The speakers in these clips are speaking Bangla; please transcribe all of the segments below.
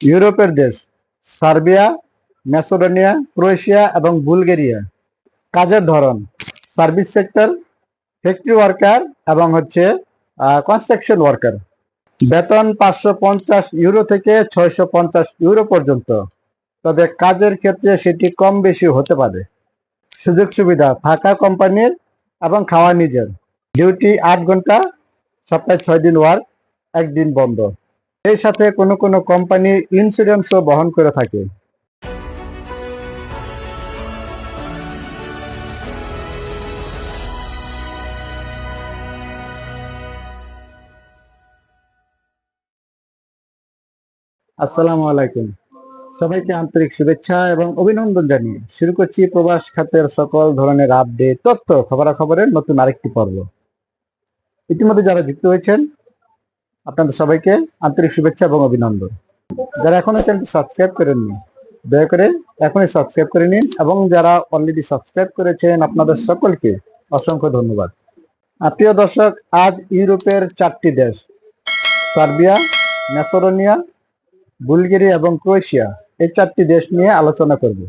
ইউরোপের দেশ, সার্বিয়া ম্যাসোডোনিয়া ক্রোয়েশিয়া এবং বুলগেরিয়া। কাজের ধরন, সার্ভিস সেক্টর, ফ্যাক্টরি ওয়ার্কার এবং হচ্ছে কনস্ট্রাকশন ওয়ার্কার বেতন পাঁচশো পঞ্চাশ ইউরো থেকে ছয়শো পঞ্চাশ ইউরো পর্যন্ত। তবে কাজের ক্ষেত্রে সেটি কম বেশি হতে পারে। সুযোগ সুবিধা, থাকা কোম্পানির এবং খাওয়া নিজের। ডিউটি আট ঘণ্টা, সপ্তাহে ছয় দিন ওয়ার্ক একদিন বন্ধ। এই সাথে কোনো কোনো কোম্পানি ইন্স্যুরেন্সও বহন করে থাকে। আসসালামু আলাইকুম। সবাইকে আন্তরিক শুভেচ্ছা এবং অভিনন্দন জানিয়ে শুরু করছি প্রবাস খাতের সকল ধরনের আপডেট তথ্য, খবরাখবরের নতুন আরেকটি পর্ব। ইতিমধ্যে যারা যুক্ত হয়েছেন আপনাদের সবাইকে আন্তরিক শুভেচ্ছা এবং অভিনন্দন। যারা এখনও চ্যানেলটি সাবস্ক্রাইব করেননি, দয়া করে এখনই সাবস্ক্রাইব করে নিন এবং যারা অলরেডি সাবস্ক্রাইব করেছেন, আপনাদের সকলকে অসংখ্য ধন্যবাদ। প্রিয় দর্শক, আজ ইউরোপের চারটি দেশ, সার্বিয়া ম্যাসোরোনিয়া বুলগেরিয়া এবং ক্রোয়েশিয়া, এই চারটি দেশ নিয়ে আলোচনা করব।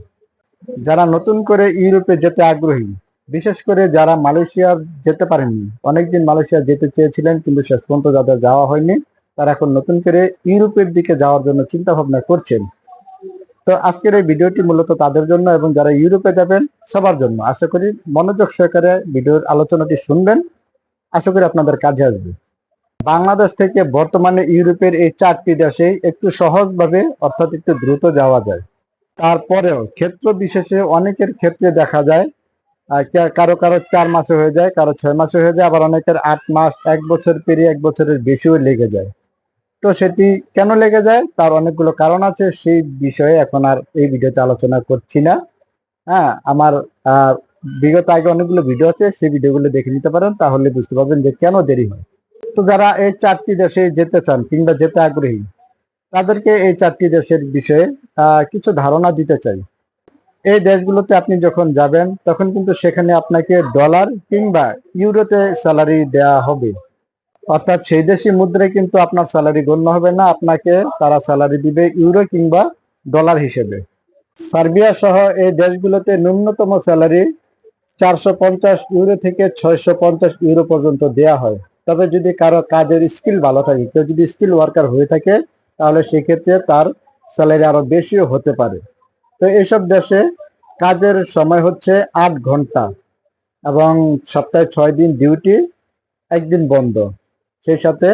যারা নতুন করে ইউরোপে যেতে আগ্রহী বিশেষ করে যারা মালয়েশিয়া যেতে পারেননি অনেকদিন মালয়েশিয়া যেতে চেয়েছিলেন কিন্তু শেষ পর্যন্ত যাদের যাওয়া হয়নি, তারা এখন নতুন করে ইউরোপের দিকে যাওয়ার জন্য চিন্তা ভাবনা করছেন। তো আজকের এই ভিডিওটি মূলত তাদের জন্য এবং যারা ইউরোপে যাবেন, সবার জন্য। আশা করি মনোযোগ সহকারে ভিডিওর আলোচনাটি শুনবেন। আশা করি আপনাদের কাজে আসবে। বাংলাদেশ থেকে বর্তমানে ইউরোপের এই চারটি দেশে একটু সহজভাবে, অর্থাৎ একটু দ্রুত যাওয়া যায়। তারপরেও ক্ষেত্র বিশেষে অনেকের ক্ষেত্রে দেখা যায় কারও কারও চার মাসে হয়ে যায়, কারও ছয় মাসে হয়ে যায়, আবার অনেকের আট মাস, এক বছর পেরিয়ে এক বছরের বেশিও লেগে যায়। তো সেটি কেন লেগে যায়? তার অনেকগুলো কারণ আছে, সেই বিষয়ে এখন আর এই ভিডিওতে আলোচনা করছি না। হ্যাঁ আমার বিগত আগে অনেকগুলো ভিডিও আছে, সেই ভিডিওগুলো দেখে নিতে পারেন, তাহলে বুঝতে পারবেন যে কেন দেরি হয়। তো যারা এই চারটি দেশে যেতে চান কিংবা যেতে আগ্রহী, তাদেরকে এই চারটি দেশের বিষয়ে কিছু ধারণা দিতে চাই। এই দেশগুলোতে আপনি যখন যাবেন, তখন কিন্তু সেখানে আপনাকে ডলার কিংবা ইউরোতে স্যালারি দেওয়া হবে। অর্থাৎ সেই দেশি মুদ্রায় কিন্তু আপনার স্যালারি গণ্য হবে না, আপনাকে তারা স্যালারি দিবে ইউরো কিংবা ডলার হিসেবে। সার্বিয়া সহ এই দেশগুলোতে ন্যূনতম স্যালারি চারশো পঞ্চাশ ইউরো থেকে ছয়শো পঞ্চাশ ইউরো পর্যন্ত দেয়া হয়। তবে যদি কারও কাজের স্কিল ভালো থাকে, কেউ যদি স্কিল ওয়ার্কার হয়ে থাকে, তাহলে সেক্ষেত্রে তার স্যালারি আরও বেশিও হতে পারে। তো এইসব দেশে কাজের সময় হচ্ছে আট ঘণ্টা এবং সপ্তাহে ছয় দিন ডিউটি একদিন বন্ধ। সেই সাথে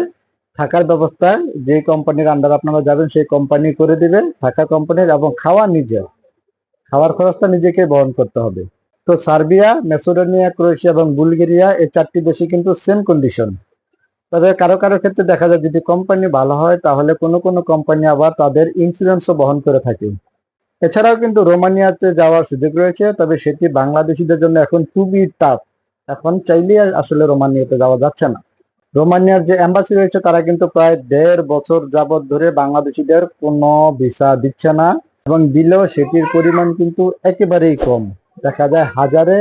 থাকার ব্যবস্থা যে কোম্পানির আন্ডার আপনারা যাবেন, সেই কোম্পানি করে দিবে থাকা কোম্পানির এবং খাওয়া নিজে। খাওয়ার খরচটা নিজেকে বহন করতে হবে। তো সার্বিয়া, মেসোডোনিয়া, ক্রোয়েশিয়া এবং বুলগেরিয়া এই চারটি দেশে কিন্তু সেম কন্ডিশন তবে কারও কারও ক্ষেত্রে দেখা যায়, যদি কোম্পানি ভালো হয়, তাহলে কোনো কোনো কোম্পানি আবার তাদের ইন্স্যুরেন্সও বহন করে থাকে। এছাড়াও কিন্তু রোমানিয়াতে যাওয়ার সুযোগ রয়েছে, তবে সেটি বাংলাদেশিদের জন্য এখন খুবই টাফ এখন চাইলে আসলে রোমানিয়াতে যাওয়া যাচ্ছে না। রোমানিয়ার যে এম্বাসি রয়েছে, তারা কিন্তু প্রায় দেড় বছর যাবত ধরে বাংলাদেশিদের কোনো ভিসা দিচ্ছে না এবং দিলেও সেটির পরিমাণ কিন্তু একেবারেই কম। দেখা যায় হাজারে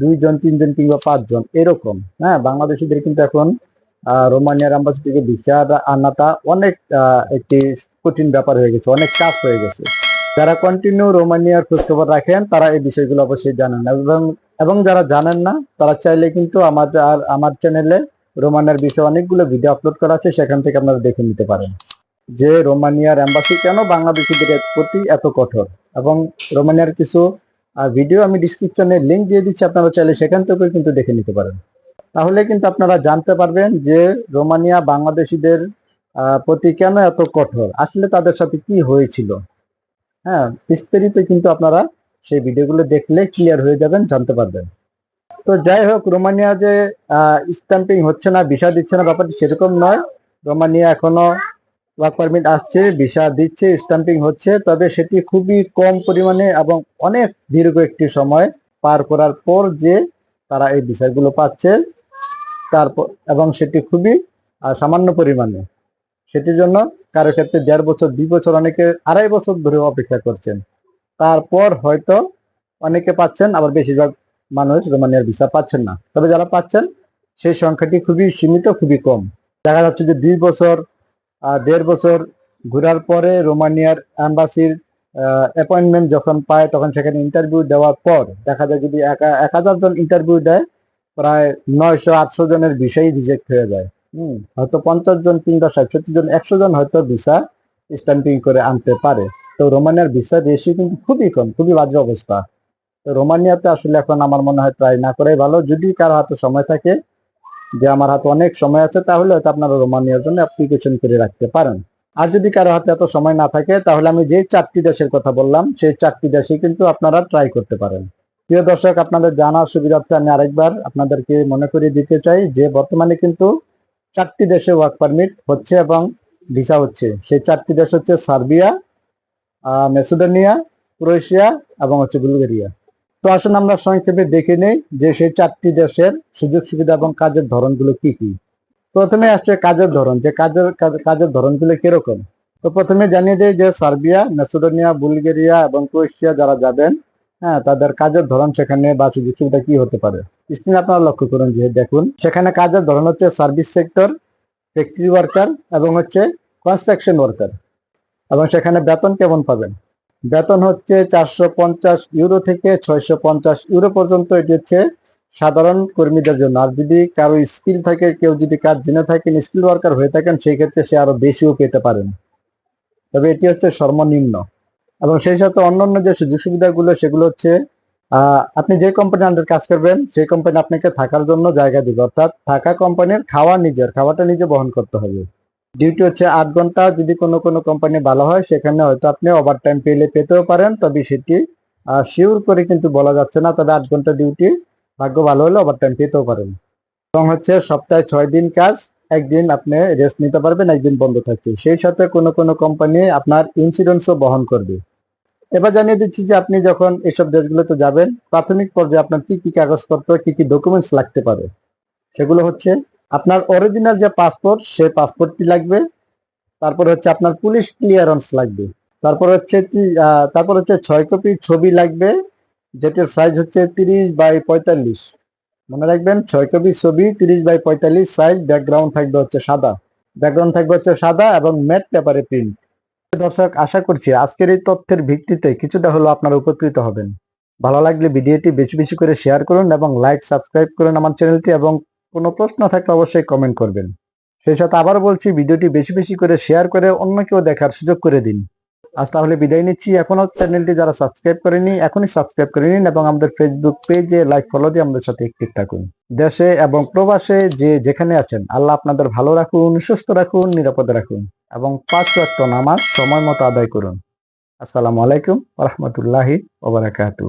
দুইজন, তিনজন কিংবা পাঁচজন, এরকম। হ্যাঁ বাংলাদেশিদের কিন্তু এখন রোমানিয়ার এম্বাসি থেকে ভিসা আনাটা অনেক একটি কঠিন ব্যাপার হয়ে গেছে, অনেক চাপ হয়ে গেছে। যারা কন্টিনিউ রোমানিয়ার খোঁজখবর রাখেন, তারা এই বিষয়গুলো অবশ্যই জানেন। এবং এবং যারা জানেন না, তারা চাইলে কিন্তু আমাদের, আর আমার চ্যানেলে রোমানিয়ার বিষয়ে অনেকগুলো ভিডিও আপলোড করা আছে, সেখান থেকে আপনারা দেখে নিতে পারেন। যে রোমানিয়ার এম্বাসি কেন বাংলাদেশিদের প্রতি এত কঠোর? এবং রোমানিয়ার কিছু ভিডিও আমি ডিসক্রিপশনে লিঙ্ক দিয়ে দিচ্ছি, আপনারা চাইলে সেখান থেকেও কিন্তু দেখে নিতে পারেন। তাহলে কিন্তু আপনারা জানতে পারবেন যে রোমানিয়া বাংলাদেশিদের প্রতি কেন এত কঠোর? আসলে তাদের সাথে কি হয়েছিল? হ্যাঁ বিস্তারিত কিন্তু আপনারা সেই ভিডিওগুলো দেখলে ক্লিয়ার হয়ে যাবেন, জানতে পারবেন। তো যাই হোক, রোমানিয়া যে স্ট্যাম্পিং হচ্ছে না ভিসা দিচ্ছে না, ব্যাপারটি সেরকম নয়। রোমানিয়া এখনও ওয়ার্ক পারমিট আসছে ভিসা দিচ্ছে স্ট্যাম্পিং হচ্ছে, তবে সেটি খুবই কম পরিমাণে এবং অনেক দীর্ঘ একটি সময় পার করার পর যে তারা এই ভিসাগুলো পাচ্ছে, তারপর এবং সেটি খুবই সামান্য পরিমাণে। সেটির জন্য কারও ক্ষেত্রে দেড় বছর, দুই বছর অনেকে আড়াই বছর ধরে অপেক্ষা করছেন। তারপর হয়তো অনেকে পাচ্ছেন, আবার বেশিরভাগ মানুষ রোমানিয়ার ভিসা পাচ্ছেন না। তবে যারা পাচ্ছেন, সেই সংখ্যাটি খুবই সীমিত, খুবই কম। দেখা যাচ্ছে যে দুই বছর দেড় বছর ঘোরার পরে রোমানিয়ার অ্যাম্বাসির অ্যাপয়েন্টমেন্ট যখন পায়, তখন সেখানে ইন্টারভিউ দেওয়ার পর দেখা যায় যদি এক হাজার জন ইন্টারভিউ দেয়, প্রায় নয়শো আটশো জনের ভিসাই রিজেক্ট হয়ে যায়। হয়তো পঞ্চাশ জন কিংবা ষাট জন, একশো জন হয়তো ভিসা স্ট্যাম্পিং করে আনতে পারে। তো রোমানিয়ার ভিসা রেশিও কিন্তু খুবই কম, খুবই বাজে অবস্থা। তো রোমানিয়াতে আসলে এখন আমার মনে হয় ট্রাই না করাই ভালো। যদি কারও হাতে সময় থাকে, যে আমার হাতে অনেক সময় আছে, তাহলে হয়তো আপনারা রোমানিয়ার জন্য অ্যাপ্লিকেশন করে রাখতে পারেন। আর যদি কারও হাতে এত সময় না থাকে, তাহলে আমি যে চারটি দেশের কথা বললাম, সেই চারটি দেশে কিন্তু আপনারা ট্রাই করতে পারেন। প্রিয় দর্শক, আপনাদের জানার সুবিধার্থে আমি আরেকবার আপনাদেরকে মনে করিয়ে দিতে চাই যে বর্তমানে কিন্তু চারটি দেশে ওয়ার্ক পারমিট হচ্ছে এবং ভিসা হচ্ছে। সেই চারটি দেশ হচ্ছে সার্বিয়া মেসিডোনিয়া, ক্রোয়েশিয়া এবং হচ্ছে বুলগেরিয়া। তো আসুন আমরা সংক্ষেপে দেখে নেই যে সেই চারটি দেশের সুযোগ সুবিধা এবং কাজের ধরনগুলো কি কি। প্রথমে আসছে কাজের ধরন, যে কাজের, কাজ- কাজের ধরনগুলো কীরকম? তো প্রথমে জানিয়ে দেয় যে সার্বিয়া, মেসিডোনিয়া, বুলগেরিয়া এবং ক্রোয়েশিয়া যারা যাবেন হ্যাঁ তাদের কাজের ধরন সেখানে বা সুযোগ সুবিধা কি হতে পারে? স্ক্রিনে আপনারা লক্ষ্য করুন যে দেখুন, সেখানে কাজের ধরন হচ্ছে সার্ভিস সেক্টর ফ্যাক্টরি ওয়ার্কার এবং হচ্ছে কনস্ট্রাকশন ওয়ার্কার এবং সেখানে বেতন কেমন পাবেন? বেতন হচ্ছে চারশো পঞ্চাশ ইউরো থেকে ছয়শো পঞ্চাশ ইউরো পর্যন্ত, এটি হচ্ছে সাধারণ কর্মীদের জন্য। আর যদি কারও স্কিল থাকে, কেউ যদি কাজ জেনে থাকেন স্কিল ওয়ার্কার হয়ে থাকেন, সেই ক্ষেত্রে সে আরও বেশিও পেতে পারেন। তবে এটি হচ্ছে সর্বনিম্ন। এবং সেই সাথে অন্যান্য যে সুযোগ সুবিধাগুলো, সেগুলো হচ্ছে আপনি যে কোম্পানির আন্ডার কাজ করবেন, সেই কোম্পানি আপনাকে থাকার জন্য জায়গা দিবে। অর্থাৎ থাকা কোম্পানির খাওয়া নিজের, খাওয়াটা নিজে বহন করতে হবে। ডিউটি হচ্ছে আট ঘণ্টা, যদি কোনো কোনো কোম্পানি ভালো হয়, সেখানে হয়তো আপনি ওভার টাইম পেলে পেতেও পারেন, তবে সেটি শিওর করে কিন্তু বলা যাচ্ছে না, তবে আট ঘণ্টা ডিউটি ভাগ্য ভালো হলে ওভার টাইম পেতেও পারেন। এবং হচ্ছে সপ্তাহে ছয় দিন কাজ একদিন আপনি রেস্ট নিতে পারবেন, একদিন বন্ধ থাকছে সেই সাথে কোনো কোনো কোম্পানি আপনার ইন্স্যুরেন্সও বহন করবে। এবার জানিয়ে দিচ্ছি যে আপনি যখন এসব দেশগুলোতে যাবেন, প্রাথমিক পর্যায়ে আপনার কি কি কাগজপত্র, কি কি ডকুমেন্টস লাগতে পারে? সেগুলো হচ্ছে আপনার অরিজিনাল যে পাসপোর্ট সেই পাসপোর্টটি লাগবে। তারপর হচ্ছে আপনার পুলিশ ক্লিয়ারেন্স লাগবে। তারপর হচ্ছে তারপর হচ্ছে ছয় কপি ছবি লাগবে, যেটার সাইজ হচ্ছে তিরিশ বাই পঁয়তাল্লিশ। মনে রাখবেন, ছয় কপি ছবি, তিরিশ বাই পঁয়তাল্লিশ সাইজ ব্যাকগ্রাউন্ড থাকবে হচ্ছে সাদা। ব্যাকগ্রাউন্ড থাকবে হচ্ছে সাদা এবং ম্যাট পেপারে প্রিন্ট দর্শক, আশা করছি আজকের এই তথ্যের ভিত্তিতে কিছুটা হলো আপনারা উপকৃত হবেন। ভালো লাগলে ভিডিওটি বেশি বেশি করে শেয়ার করুন এবং লাইক সাবস্ক্রাইব করুন আমার চ্যানেলটি এবং কোনো প্রশ্ন থাকলে অবশ্যই কমেন্ট করবেন। সেই সাথে আবার বলছি, ভিডিওটি বেশি বেশি করে শেয়ার করে অন্য কেউ দেখার সুযোগ করে দিন। আজ তাহলে বিদায় নিচ্ছি। এখনও চ্যানেলটি যারা সাবস্ক্রাইব করেনি, এখনই সাবস্ক্রাইব করে নিন এবং আমাদের ফেসবুক পেজে লাইক ফলো দিয়ে আমাদের সাথে একটিভ থাকুন। দেশে এবং প্রবাসে যে যেখানে আছেন, আল্লাহ আপনাদের ভালো রাখুন, সুস্থ রাখুন, নিরাপদে রাখুন এবং পাঁচ ওয়াক্ত নামাজ সময় মতো আদায় করুন। আসসালামু আলাইকুম রহমতুল্লাহি ওবরাকাতু